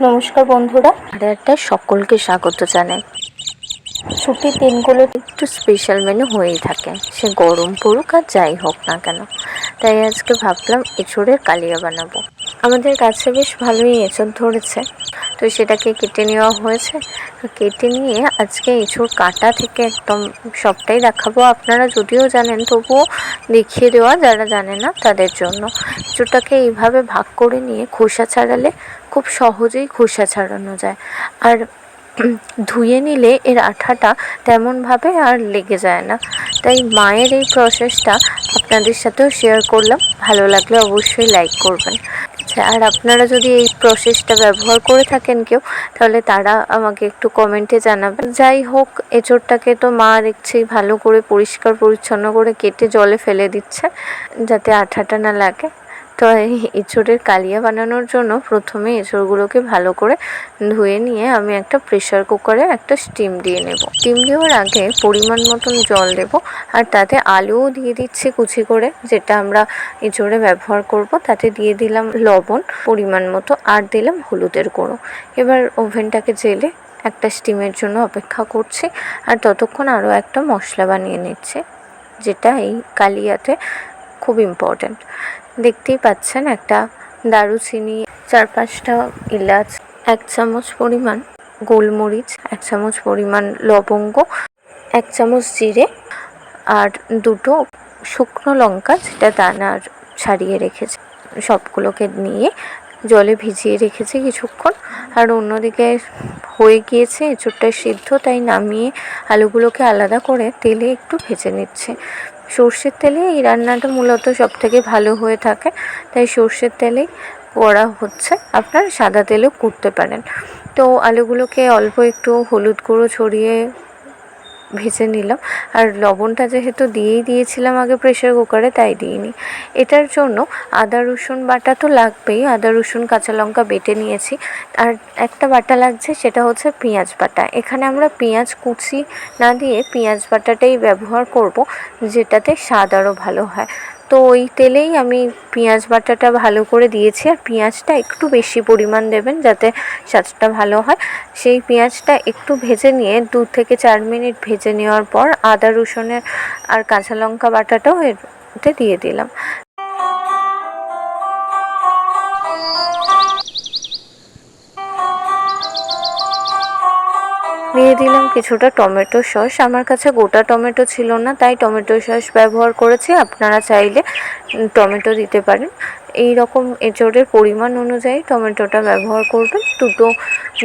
নমস্কার বন্ধুরা। আর একটা সকলকে স্বাগত জানাই। ছুটির দিনগুলো একটু স্পেশাল মেনু হয়েই থাকে। সে গরম পড়ুক আর যাই হোক না কেন। তাই আজকে ভাবলাম এঁচড়ের কালিয়া বানাবো। আমাদের গাছে বেশ ভালোই এঁচড় ধরেছে। তো সেটাকে কেটে নেওয়া হয়েছে। কেটে নিয়ে আজকে এঁচড় কাটা থেকে একদম সবটাই দেখাবো। আপনারা যদিও জানেন তবুও দেখিয়ে দেওয়া যারা জানে না তাদের জন্য। এঁচড়টাকে এইভাবে ভাগ করে নিয়ে খোসা ছাড়ালে খুব সহজেই খোসা ছাড়ানো যায়। আর ধুয়ে নিলে এর আঠাটা তেমনভাবে আর লেগে যায় না। তাই মায়ের এই প্রসেসটা আপনাদের সাথেও শেয়ার করলাম। ভালো লাগলে অবশ্যই লাইক করবেন। আচ্ছা আর আপনারা যদি এই প্রসেসটা ব্যবহার করে থাকেন কেউ, তাহলে তারা আমাকে একটু কমেন্টে জানাবেন। যাই হোক, এঁচোড়টাকে তো মা দেখছি ভালো করে পরিষ্কার পরিচ্ছন্ন করে কেটে জলে ফেলে দিচ্ছে, যাতে আঠাটা না লাগে। তো এই এঁচোড়ের কালিয়া বানানোর জন্য প্রথমে এঁচোড়গুলোকে ভালো করে ধুয়ে নিয়ে আমি একটা প্রেশার কুকারে একটা স্টিম দিয়ে নেব। স্টিম দেওয়ার আগে পরিমাণ মতন জল দেব আর তাতে আলুও দিয়ে দিচ্ছি কুচি করে, যেটা আমরা এঁচোড়ে ব্যবহার করব। তাতে দিয়ে দিলাম লবণ, পরিমাণ মতো, আর দিলাম হলুদের গুঁড়ো। এবার ওভেনটাকে জেলে একটা স্টিমের জন্য অপেক্ষা করছি আর ততক্ষণ আরও একটা মশলা বানিয়ে নিচ্ছে, যেটা এই কালিয়াতে খুব ইম্পর্ট্যান্ট দেখতেই পাচ্ছেন একটা দারুচিনি চার পাঁচটা এলাচ, এক চামচ পরিমাণ গোলমরিচ, এক চামচ পরিমাণ লবঙ্গ, এক চামচ জিরে আর দুটো শুকনো লঙ্কা যেটা দানার ছাড়িয়ে রেখেছে। সবগুলোকে নিয়ে জলে ভিজিয়ে রেখেছি কিছুক্ষণ আর অন্যদিকে হয়ে গিয়েছে এঁচোড়টা সিদ্ধ, তাই নামিয়ে আলুগুলোকে আলাদা করে তেলে একটু ভেজে নিচ্ছে। সর্ষের তেলে এই রান্নাটা মূলত সব থেকে ভালো হয়ে থাকে। তাই সর্ষের তেলেই করা হচ্ছে। আপনার সাদা তেলেও করতে পারেন। তো আলুগুলোকে অল্প একটু হলুদ গুঁড়ো ছড়িয়ে ভেজে নিলাম। আর লবণটা যেহেতু দিয়েই দিয়েছিলাম আগে প্রেশার কুকারে তাই দিইনি। এটার জন্য আদা, রসুন বাটা তো লাগবেই। আদা, রসুন, কাঁচা লঙ্কা বেটে নিয়েছি। আর একটা বাটা লাগছে, সেটা হচ্ছে পেঁয়াজ বাটা। এখানে আমরা পেঁয়াজ কুচি না দিয়ে পেঁয়াজ বাটাটাই ব্যবহার করব, যেটাতে স্বাদ আরও ভালো হয়। তো ওই তেলেই আমি পেঁয়াজ বাটাটা ভালো করে দিয়েছি। আর পেঁয়াজটা একটু বেশি পরিমাণ দেবেন যাতে স্বাদটা ভালো হয়। সেই পেঁয়াজটা একটু ভেজে নিয়ে দু থেকে চার মিনিট ভেজে নেওয়ার পর আদা রসুনের আর কাঁচা লঙ্কা বাটাটাও এর দিয়ে দিলাম। দিয়ে দিলাম কিছুটা টমেটো সস। আমার কাছে গোটা টমেটো ছিল না, তাই টমেটো সস ব্যবহার করেছি। আপনারা চাইলে টমেটো দিতে পারেন। এই রকম এঁচড়ের পরিমাণ অনুযায়ী টমেটোটা ব্যবহার করবেন। দুটো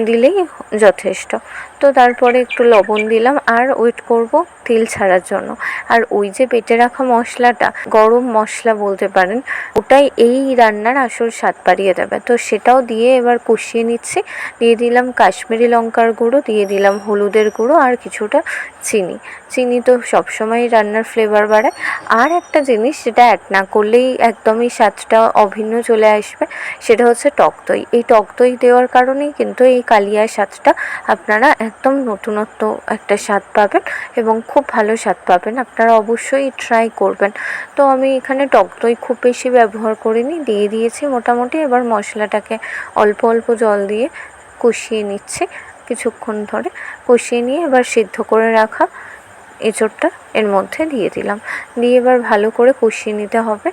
দিলেই যথেষ্ট। তো তারপরে একটু লবণ দিলাম আর ওয়েট করব তেল ছাড়ার জন্য। আর ওই যে বেটে রাখা মশলাটা, গরম মশলা বলতে পারেন, ওটাই এই রান্নার আসল স্বাদ বাড়িয়ে দেবে। তো সেটাও দিয়ে এবার কষিয়ে নিচ্ছি। দিয়ে দিলাম কাশ্মীরি লঙ্কার গুঁড়ো, দিয়ে দিলাম হলুদের গুঁড়ো আর কিছুটা চিনি। চিনি তো সবসময়ই রান্নার ফ্লেভার বাড়ায়। আর একটা জিনিস যেটা অ্যাড না করলেই একদমই স্বাদটা অভিন্ন চলে আসবে, সেটা হচ্ছে টক দই। এই টক দই দেওয়ার কারণেই কিন্তু এই কালিয়ার স্বাদটা আপনারা একদম নতুনত্ব একটা স্বাদ পাবেন এবং খুব ভালো স্বাদ পাবেন। আপনারা অবশ্যই ট্রাই করবেন। তো আমি এখানে টক দই খুব বেশি ব্যবহার করিনি, দিয়ে দিয়েছি মোটামুটি। এবার মশলাটাকে অল্প অল্প জল দিয়ে কষিয়ে নিচ্ছি কিছুক্ষণ ধরে। কষিয়ে নিয়ে এবার সিদ্ধ করে রাখা এঁচোড়টা এর মধ্যে দিয়ে দিলাম। দিয়ে এবার ভালো করে কষিয়ে নিতে হবে।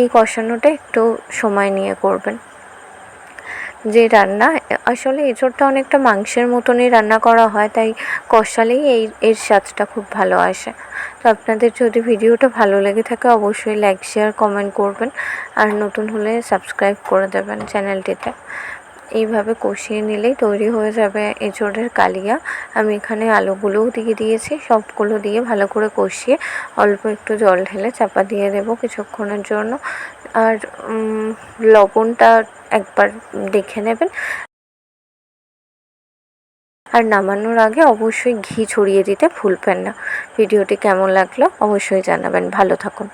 এই কষানোটা একটু সময় নিয়ে করবেন। যে রান্না, আসলে এঁচোড়টা অনেকটা মাংসের মতনই রান্না করা হয়, তাই কষালেই এই, এর স্বাদটা খুব ভালো আসে। তো আপনাদের যদি ভিডিওটা ভালো লেগে থাকে, অবশ্যই লাইক শেয়ার কমেন্ট করবেন, আর নতুন হলে সাবস্ক্রাইব করে দেবেন চ্যানেলটিতে। এইভাবে কষিয়ে নিলেই তৈরি হয়ে যাবে এঁচোড়ের কালিয়া। আমি এখানে আলুগুলোও দিয়ে দিয়েছি, সবগুলো দিয়ে ভালো করে কষিয়ে অল্প একটু জল ঢেলে চাপা দিয়ে দেবো কিছুক্ষণের জন্য। আর লবণটা একবার দেখে নেবেন। আর নামানোর আগে অবশ্যই ঘি ছড়িয়ে দিতে ভুলবেন না। ভিডিওটি কেমন লাগল অবশ্যই জানাবেন। ভালো থাকুন।